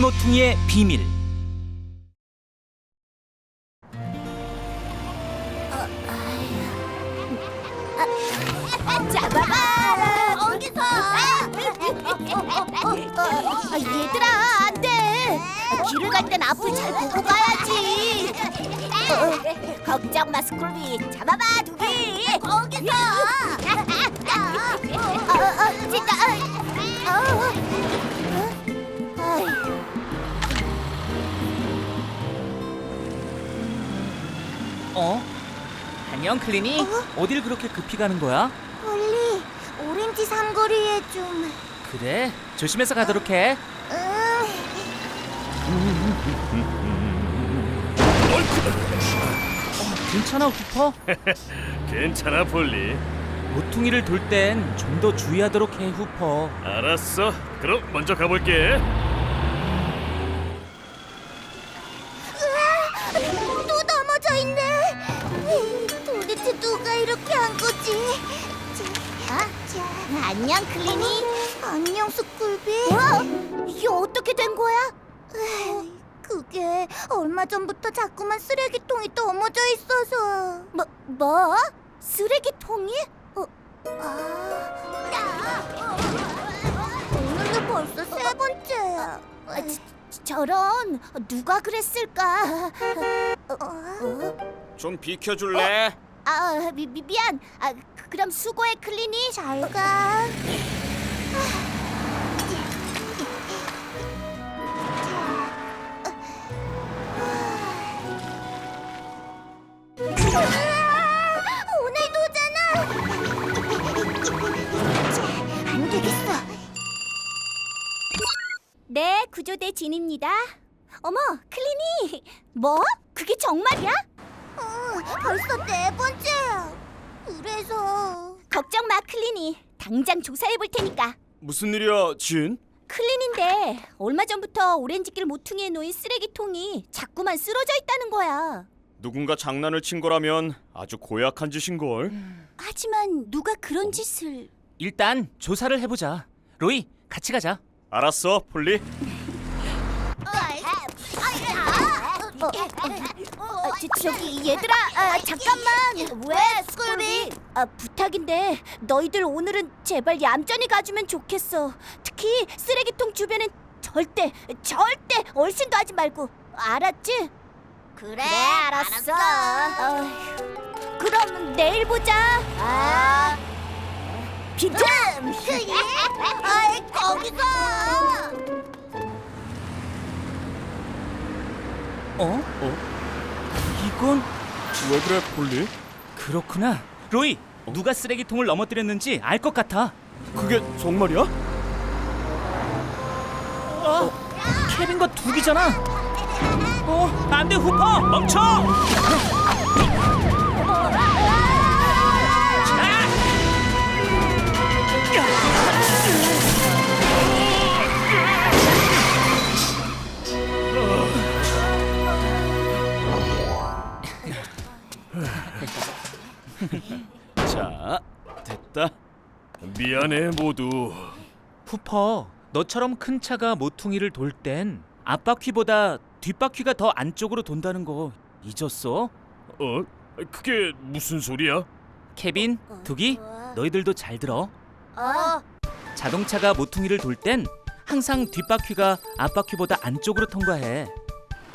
모퉁이의 비밀 잡아봐! 어디서? 아, 얘들아, 안 돼! 길을 갈 땐 앞을 잘 보고 가야지! 어, 걱정 마, 스쿨비! 잡아봐, 두기! 거기서! 어, 어, 진짜! 어, 어, 어? 안녕 클리니 어딜 그렇게 급히 가는 거야? 폴리, 오렌지 삼거리에 좀... 그래 조심해서 가도록 해. 괜찮아 후퍼? 괜찮아 폴리. 모퉁이를 돌 땐 좀 더 주의하도록 해 후퍼. 알았어. 그럼 먼저 가볼게 안녕 클리니. 안녕 스쿨비. 어? 이게 어떻게 된 거야? 그게 얼마 전부터 자꾸만 쓰레기통이 넘어져 있어서. 뭐 뭐? 쓰레기통이? 어, 아. 오늘도 벌써 세 번째야. 아, 저런 누가 그랬을까? 어? 좀 비켜줄래? 아 미, 미, 미안. 아 그- 그럼 수고해 클리니. 잘 가. 오늘도잖아. 안 되겠어. 네, 구조대 진입니다. 어머, 클리니. 뭐? 그게 정말이야? 응, 벌써 네 번째야. 그래서 걱정 마, 클리니. 당장 조사해 볼 테니까. 무슨 일이야 진? 클린인데 얼마 전부터 오렌지길 모퉁이에 놓인 쓰레기통이 자꾸만 쓰러져 있다는 거야. 누군가 장난을 친 거라면 아주 고약한 짓인 걸 하지만 누가 그런 짓을? 일단 조사를 해보자 로이 같이 가자 알았어 폴리 어, 저, 저기 얘들아 아, 잠깐만. 왜 스쿨비? 아, 부탁인데 너희들 오늘은 제발 얌전히 가주면 좋겠어. 특히 쓰레기통 주변엔 절대 절대 얼씬도 하지 말고. 알았지? 그래, 알았어, 어휴, 그럼 내일 보자. 아 빈틈. 아이 거기서 어? 이건 왜 그래 폴리? 그렇구나 로이 누가 쓰레기통을 넘어뜨렸는지 알 것 같아 그게 정말이야? 어? 케빈과 두기잖아 어? 안돼 후퍼 멈춰 자 됐다 미안해 모두 후퍼 너처럼 큰 차가 모퉁이를 돌 땐 앞바퀴보다 뒷바퀴가 더 안쪽으로 돈다는 거 잊었어? 어? 그게 무슨 소리야? 케빈, 두기, 너희들도 잘 들어. 어 자동차가 모퉁이를 돌 땐 항상 뒷바퀴가 앞바퀴보다 안쪽으로 통과해.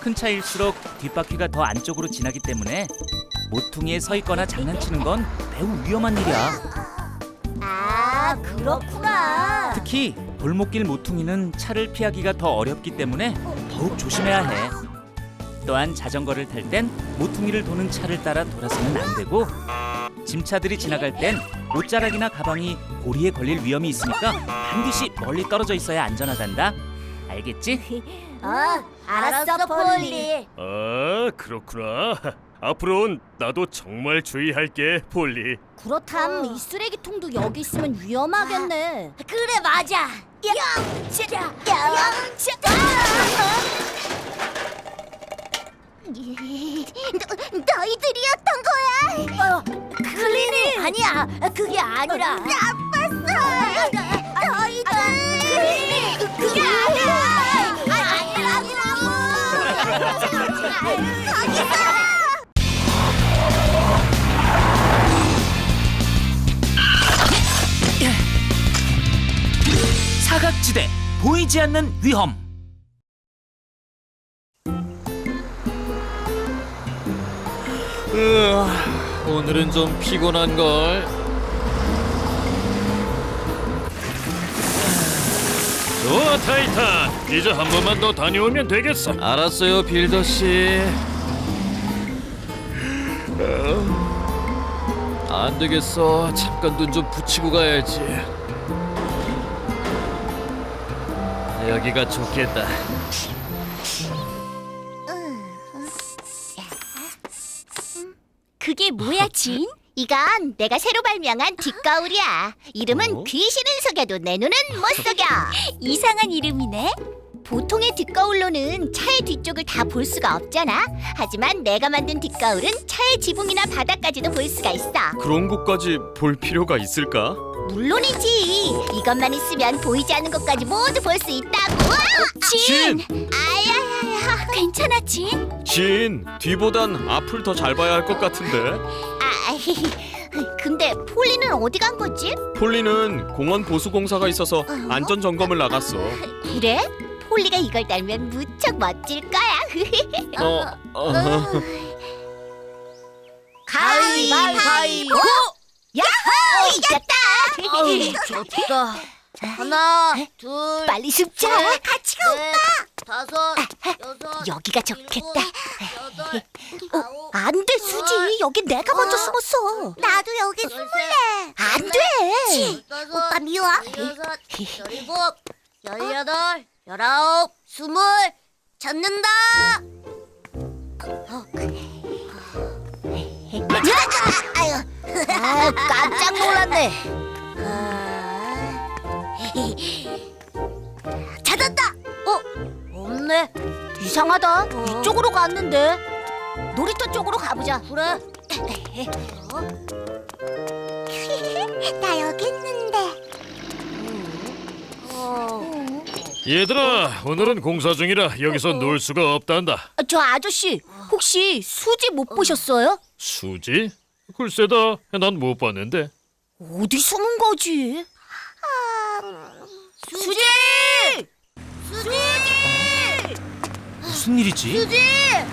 큰 차일수록 뒷바퀴가 더 안쪽으로 지나기 때문에 모퉁이에 서 있거나 장난치는 건 매우 위험한 일이야. 아 그렇구나. 특히 골목길 모퉁이는 차를 피하기가 더 어렵기 때문에 더욱 조심해야 해. 또한 자전거를 탈 땐 모퉁이를 도는 차를 따라 돌아서는 안 되고 짐차들이 지나갈 땐 옷자락이나 가방이 고리에 걸릴 위험이 있으니까 반드시 멀리 떨어져 있어야 안전하단다. 알겠지? 어 알았어 폴리. 아 그렇구나 앞으로는 나도 정말 주의할게 폴리 그렇담 이 쓰레기통도 여기 있으면 위험하겠네. 그래 맞아. 영차 영차. 너희들이었던 거야? 어, 클리니 아니야. 그게 아니라. 나빴어. 너희들. 클리니 그게 아니야. 사각지대 보이지 않는 위험. 으아, 오늘은 좀 피곤한 걸. 좋아 타이탄 이제 한 번만 더 다녀오면 되겠어 알았어요, 빌더 씨. 안 되겠어. 잠깐 눈 좀 붙이고 가야지. 여기가 좋겠다. 그게 뭐야, 진? 이건 내가 새로 발명한 뒷거울이야. 이름은 어? 귀신은 속여도 내 눈은 못 속여. 이상한 이름이네. 보통의 뒷거울로는 차의 뒤쪽을 다 볼 수가 없잖아. 하지만 내가 만든 뒷거울은 차의 지붕이나 바닥까지도 볼 수가 있어. 그런 곳까지 볼 필요가 있을까? 물론이지. 이것만 있으면 보이지 않는 것까지 모두 볼 수 있다고. 진! 아야야야, 괜찮아, 진? 진, 뒤보단 앞을 더 잘 봐야 할 것 같은데. 아, 근데 폴리는 어디 간 거지? 폴리는 공원 보수 공사가 있어서 안전 점검을 나갔어. 그래? 폴리가 이걸 달면 무척 멋질 거야. 어, 어, 가위바위보! 야호! 이겼다! 좋다. 하나, 둘, 빨리 숨자. 같이 가, 넷, 다섯, 여섯, 여기가 좋겠다. 여덟, 아홉, 안 돼, 수지. 여기 내가 먼저 숨었어. 나도 여기 숨을래. 안 돼. 열다섯, 오빠 미워. 열여섯, 열일곱, 열여덟, 열아홉, 스물. 잡는다. 아, 깜짝 놀랐네. 찾았다. 어, 없네. 이상하다. 이쪽으로 갔는데. 놀이터 쪽으로 가보자. 그래. 나 여기 있는데. 어, 얘들아 오늘은 공사 중이라 여기서 놀 수가 없단다 저 아저씨, 혹시 수지 못 보셨어요? 수지? 글쎄다 난 못 봤는데 어디 숨은 거지? 수지. 수지. 무슨 일이지?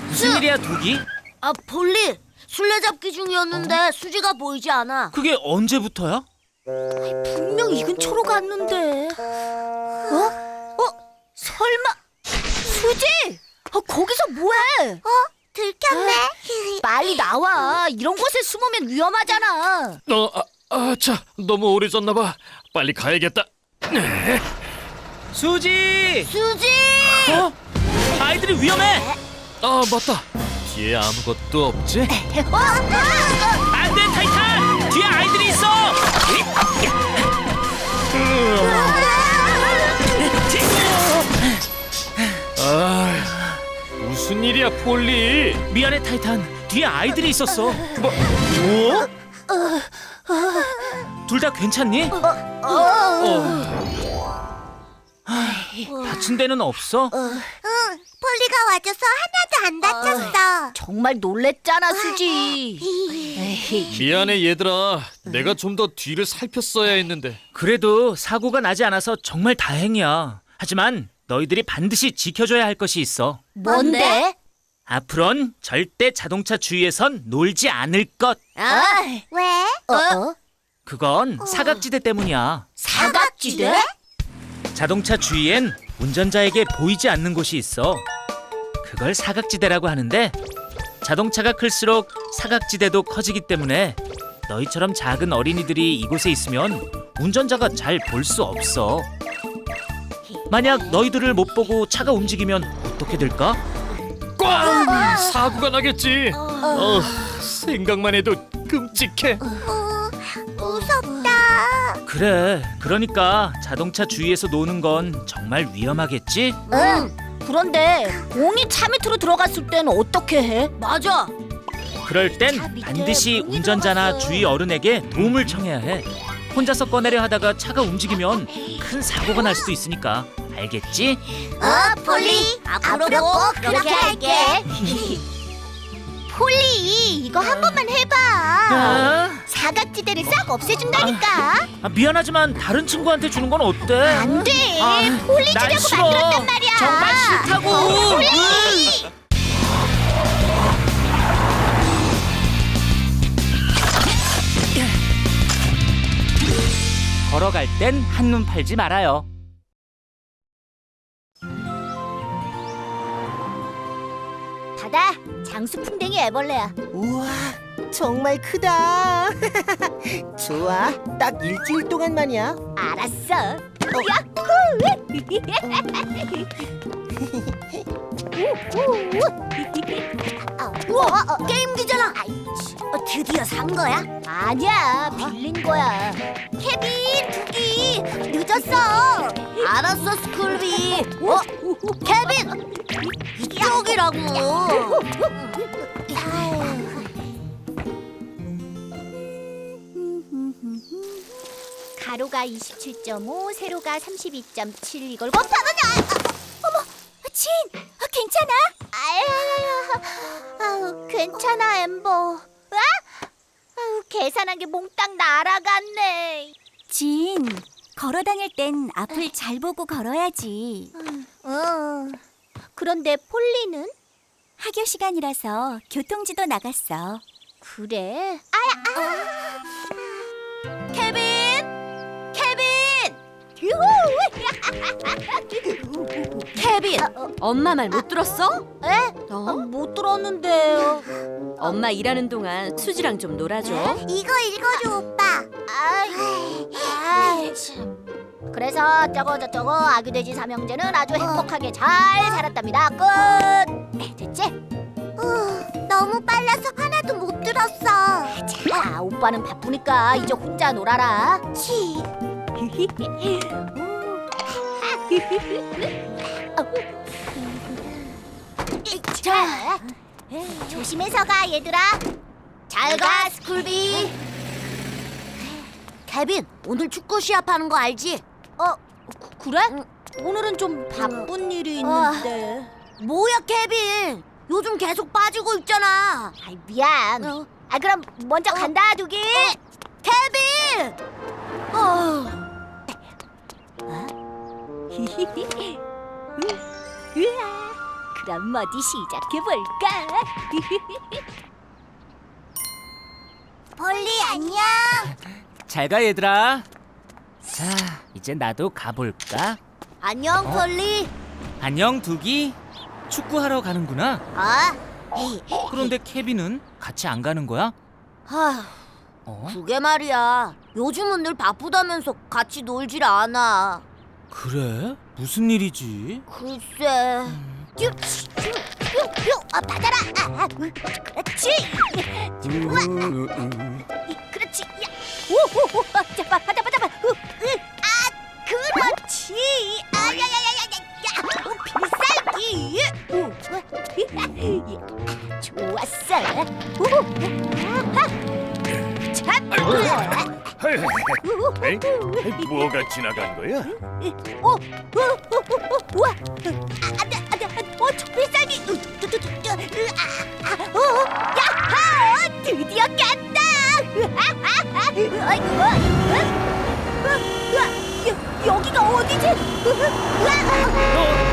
무슨 일이야, 독이? 아, 폴리. 술래잡기 중이었는데 수지가 보이지 않아. 그게 언제부터야? 분명 이 근처로 갔는데. 어? 어? 설마 수지? 어, 거기서 뭐해? 어? 들켰네. 빨리 나와. 이런 곳에 숨으면 위험하잖아. 어, 아, 아, 자 너무 오래 졌나 봐 빨리 가야겠다 수지! 수지. 어? 아이들이 위험해! 아, 맞다. 뒤에 아무것도 없지? 안 돼, 타이탄! 뒤에 아이들이 있어! 아 무슨 일이야 폴리 미안해, 타이탄. 뒤에 아이들이 있었어. 뭐? 뭐? 둘 다 괜찮니? 다친 데는 없어? 폴리가 와줘서 하나도 안 다쳤어. 정말 놀랬잖아, 수지. 미안해, 얘들아. 내가 좀 더 뒤를 살폈어야 했는데. 그래도 사고가 나지 않아서 정말 다행이야. 하지만 너희들이 반드시 지켜줘야 할 것이 있어. 뭔데? 앞으론 절대 자동차 주위에선 놀지 않을 것. 아, 왜? 어? 그건 사각지대 때문이야. 사각지대? 자동차 주위엔 운전자에게 보이지 않는 곳이 있어. 그걸 사각지대라고 하는데 자동차가 클수록 사각지대도 커지기 때문에 너희처럼 작은 어린이들이 이곳에 있으면 운전자가 잘 볼 수 없어. 만약 너희들을 못 보고 차가 움직이면 어떻게 될까? 꽝 사고가 나겠지 어, 생각만 해도 끔찍해 그래. 그러니까 자동차 주위에서 노는 건 정말 위험하겠지? 응. 그런데 공이 차 밑으로 들어갔을 때는 어떻게 해? 맞아. 그럴 차땐 밑에 반드시 운전자나 들어갔어. 주위 어른에게 도움을 청해야 해. 혼자서 꺼내려 하다가 차가 움직이면 큰 사고가 날 수도 있으니까 알겠지? 어, 폴리. 앞으로 꼭 그렇게 할게. 폴리 이거 한 번만 해봐. 아, 사각지대를 싹 없애준다니까. 아, 미안하지만 다른 친구한테 주는 건 어때? 안 돼. 아, 폴리 난 주려고 싫어. 만들었단 말이야. 정말 싫다고. 폴리. 걸어갈 땐 한눈 팔지 말아요. 받아. 장수풍뎅이 애벌레야. 우와, 정말 크다. 좋아, 딱 일주일 동안만이야. 알았어. 야호! 우와, 게임기잖아. 어, 드디어 산 거야? 아니야, 빌린 거야. 케빈, 두기, 늦었어. 알았어, 스쿨비. 어, 케빈. 이쪽이라고. 가로가 27.5, 세로가 32.7 이걸 곱하면 아, 아, 어머, 진, 아, 괜찮아? 아유, 아유, 괜찮아, 엠버. 아? 계산한 게 몽땅 날아갔네. 진, 걸어 다닐 땐 앞을 잘 보고 걸어야지. 어. 그런데 폴리는 학교 시간이라서 교통지도 나갔어. 그래? 아야, 아. 케빈. 케빈, 엄마 말 못 들었어? 에? 어? 못 들었는데요. 엄마 일하는 동안 수지랑 좀 놀아줘. 이거 읽어줘 오빠. 아이, 아이, 참. 그래서 저거 저쩌고 아기 돼지 삼형제는 아주 행복하게 잘 살았답니다. 끝. 됐지? 너무 빨라서 하나도 못 들었어. 자, 오빠는 바쁘니까 이제 혼자 놀아라. 치. 자, 조심해서 가 얘들아. 잘 가, 스쿨비. 케빈, 오늘 축구 시합하는 거 알지? 어, 그, 래 오늘은 좀 바쁜 일이 있는데. 뭐야, 케빈? 요즘 계속 빠지고 있잖아. 아이, 미안. 아, 그럼 먼저 간다, 두기. 케빈! 어, 으아, 그럼 어디 시작해 볼까? 폴리 안녕. 잘 가 얘들아. 자, 이제 나도 가볼까? 안녕, 어? 폴리. 안녕 두기. 축구하러 가는구나. 아, 그런데 케빈은 같이 안 가는 거야? 하, 어? 그게 말이야. 요즘은 늘 바쁘다면서 같이 놀질 않아. 그래? 무슨 일이지? 글쎄. 유, 아, 받아라. 아, 아, 그렇지. 우와. 이, 그렇지. 야, 오, 오, 오, 잡아, 받아, 받아, 받아. 으, 으, 아, 그렇지. 아, 야, 야, 야, 야, 야, 야, 오, 필살기. 오, 야, 좋았어. 오, 아하. 에이, 뭐가 지나간 거야? 오, 오, 오, 오, 오, 우와. 아, 안 돼, 안 돼, 안 돼. 어, 저 필살기. 으, 뚜, 뚜, 뚜, 뚜. 으, 아, 아, 어, 야하! 드디어 깼다. 으아하하. 아이고, 으아, 으아, 여, 여기가 어디지? 으아, 으아, 으아.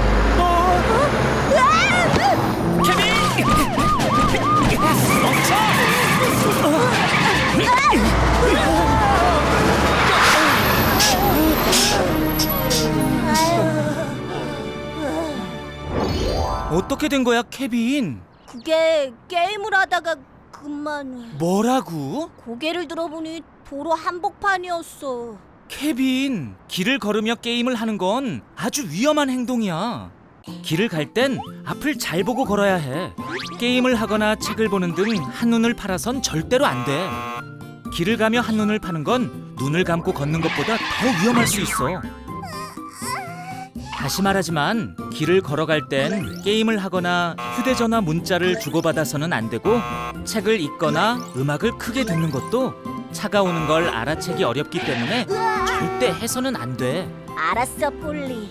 어떻게 된 거야, 케빈? 그게 게임을 하다가 그만 뭐라고? 고개를 들어보니 도로 한복판이었어. 케빈, 길을 걸으며 게임을 하는 건 아주 위험한 행동이야. 길을 갈 땐 앞을 잘 보고 걸어야 해. 게임을 하거나 책을 보는 등 한눈을 팔아선 절대로 안 돼. 길을 가며 한눈을 파는 건 눈을 감고 걷는 것보다 더 위험할 수 있어. 다시 말하지만 길을 걸어갈 땐 게임을 하거나 휴대전화 문자를 주고받아서는 안 되고 책을 읽거나 음악을 크게 듣는 것도 차가 오는 걸 알아채기 어렵기 때문에 절대 해서는 안 돼. 알았어, 폴리.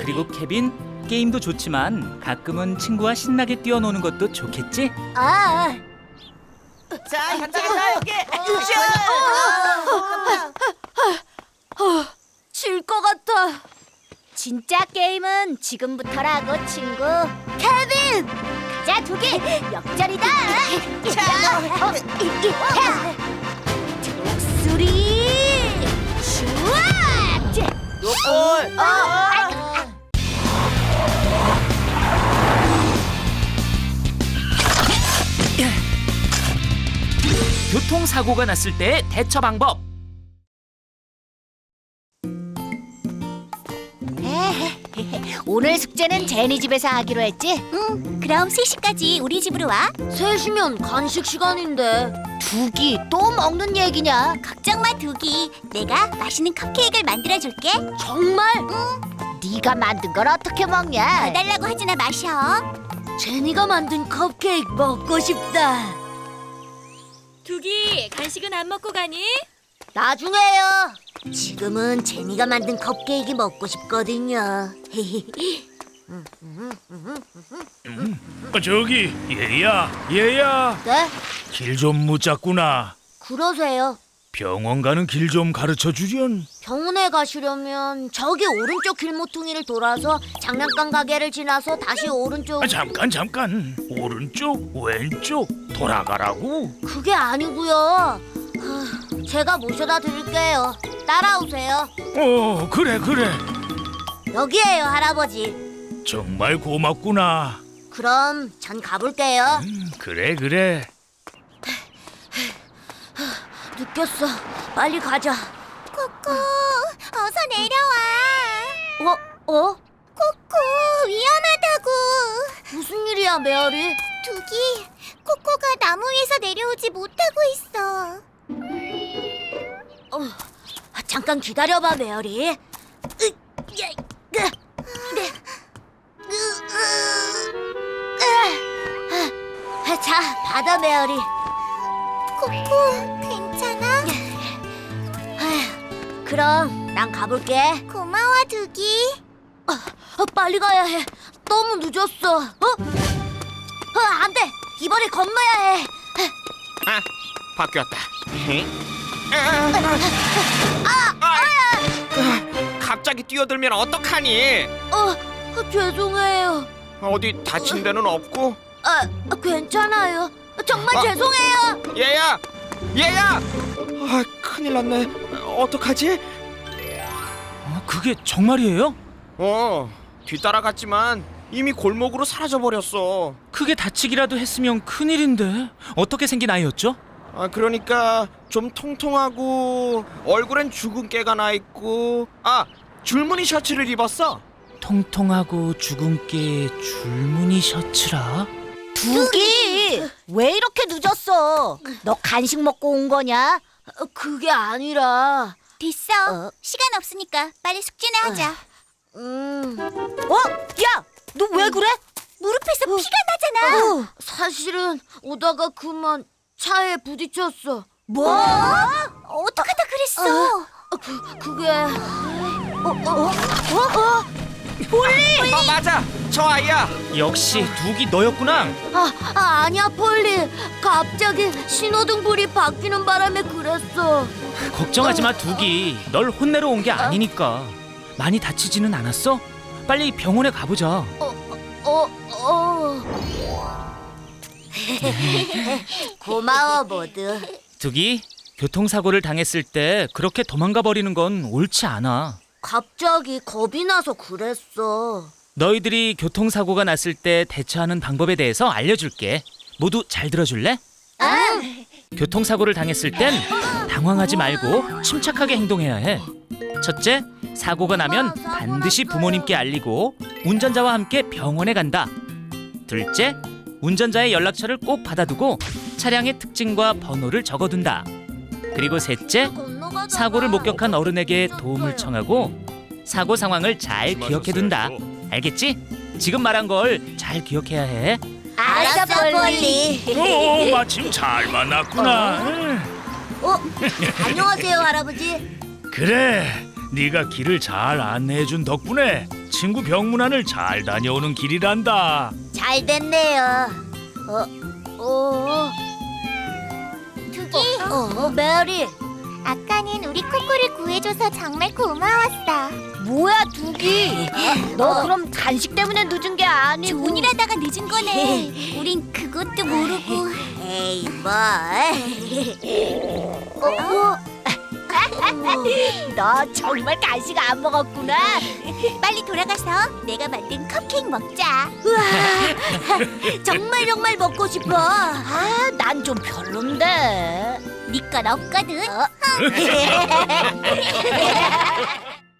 그리고 케빈 게임도 좋지만 가끔은 친구와 신나게 뛰어노는 것도 좋겠지? 아, 자, 간다 간다 여기. 질것 같아. 진짜 게임은 지금부터라고 친구. 케빈, 가자 두기 역전이다. 자, 독수리 슈아. 요걸. 어, 교통사고가 났을 때의 대처 방법. 오늘 숙제는 제니 집에서 하기로 했지? 응, 그럼 3시까지 우리 집으로 와. 셋이면 간식 시간인데. 두기 또 먹는 얘기냐? 걱정 마, 두기. 내가 맛있는 컵케이크를 만들어 줄게. 정말? 네가 만든 걸 어떻게 먹냐? 더 달라고 하지나 마셔. 제니가 만든 컵케이크 먹고 싶다. 두기 간식은 안 먹고 가니? 나중에요. 지금은 제니가 만든 컵케이크 먹고 싶거든요. 어, 저기 얘야 얘야 네? 길 좀 묻잡구나 그러세요. 병원 가는 길 좀 가르쳐 주련 병원에 가시려면 저기 오른쪽 길모퉁이를 돌아서 장난감 가게를 지나서 다시 오른쪽 아, 잠깐 잠깐 오른쪽 왼쪽 돌아가라고 그게 아니고요. 하, 제가 모셔다 드릴게요. 따라오세요. 어 그래 그래 여기에요, 할아버지. 정말 고맙구나 그럼 전 가볼게요. 음, 그래 그래 느꼈어. 빨리 가자. 코코, 어서 내려와. 어? 어? 코코, 위험하다고. 무슨 일이야, 메아리? 두기, 코코가 나무 위에서 내려오지 못하고 있어. 어, 잠깐 기다려봐. 으, 야, 으, 네. 으, 으, 으. 아, 자, 받아, 메아리. 코코, 괜찮아? 아휴, 그럼 난 가볼게. 고마워, 두기. 어, 빨리 가야 해. 너무 늦었어. 어? 어, 안 돼. 이번에 건너야 해. 아, 바뀌었다. 아, 갑자기 뛰어들면 어떡하니? 어, 어, 죄송해요. 어디 다친 데는 없고? 아, 아, 괜찮아요. 정말 아. 죄송해요. 얘야, 얘야! 아, 큰일 났네. 어떡하지? 어, 그게 정말이에요? 어, 뒤따라갔지만 이미 골목으로 사라져 버렸어. 크게 다치기라도 했으면 큰일인데 어떻게 생긴 아이였죠? 아, 그러니까 좀 통통하고 얼굴엔 주근깨가 나 있고 아, 줄무늬 셔츠를 입었어. 통통하고 주근깨 줄무늬 셔츠라? 두기 왜 이렇게 늦었어? 너 간식 먹고 온 거냐? 어, 그게 아니라, 됐어. 어? 시간 없으니까 빨리 숙제나 하자. 음, 어? 야, 너 왜 그래? 무릎에서 피가 나잖아. 어, 사실은 오다가 그만 차에 부딪혔어. 뭐? 어떡하다 그랬어? 어, 그, 그게 어, 어, 어? 어, 맞아. 저 아이야. 역시 두기 너였구나. 아, 아 아니야 폴리. 갑자기 신호등 불이 바뀌는 바람에 그랬어. 걱정하지 마 두기. 널 혼내러 온 게 아니니까. 많이 다치지는 않았어? 빨리 병원에 가보자. 어, 어. 고마워 모두. 두기, 교통사고를 당했을 때 그렇게 도망가 버리는 건 옳지 않아. 갑자기 겁이 나서 그랬어. 너희들이 교통사고가 났을 때 대처하는 방법에 대해서 알려줄게. 모두 잘 들어줄래? 교통사고를 당했을 땐 당황하지 말고 침착하게 행동해야 해. 첫째, 사고가 나면 반드시 부모님께 알리고 운전자와 함께 병원에 간다. 둘째, 운전자의 연락처를 꼭 받아두고 차량의 특징과 번호를 적어둔다. 그리고 셋째, 사고를 목격한 어른에게 도움을 청하고 사고 상황을 잘 기억해둔다. 알겠지? 지금 말한 걸 잘 기억해야 해. 알았어 폴리. 오 마침 잘 만났구나 응. 어, 안녕하세요 할아버지. 그래 네가 길을 잘 안내해준 덕분에 친구 병문안을 잘 다녀오는 길이란다. 잘 됐네요. 어, 어. 두기, 어, 메리. 아까는 우리 코코를 구해줘서 정말 고마웠어. 뭐야 두기? 너 그럼 간식 때문에 늦은 게 아니고 하다가 늦은 거네. 우린 그것도 모르고. 에이, 뭐. 어? 너 정말 간식 안 먹었구나. 빨리 돌아가서 내가 만든 컵케이크 먹자. 정말 정말 먹고 싶어. 아, 난 좀 별론데. 네건 없거든. 어?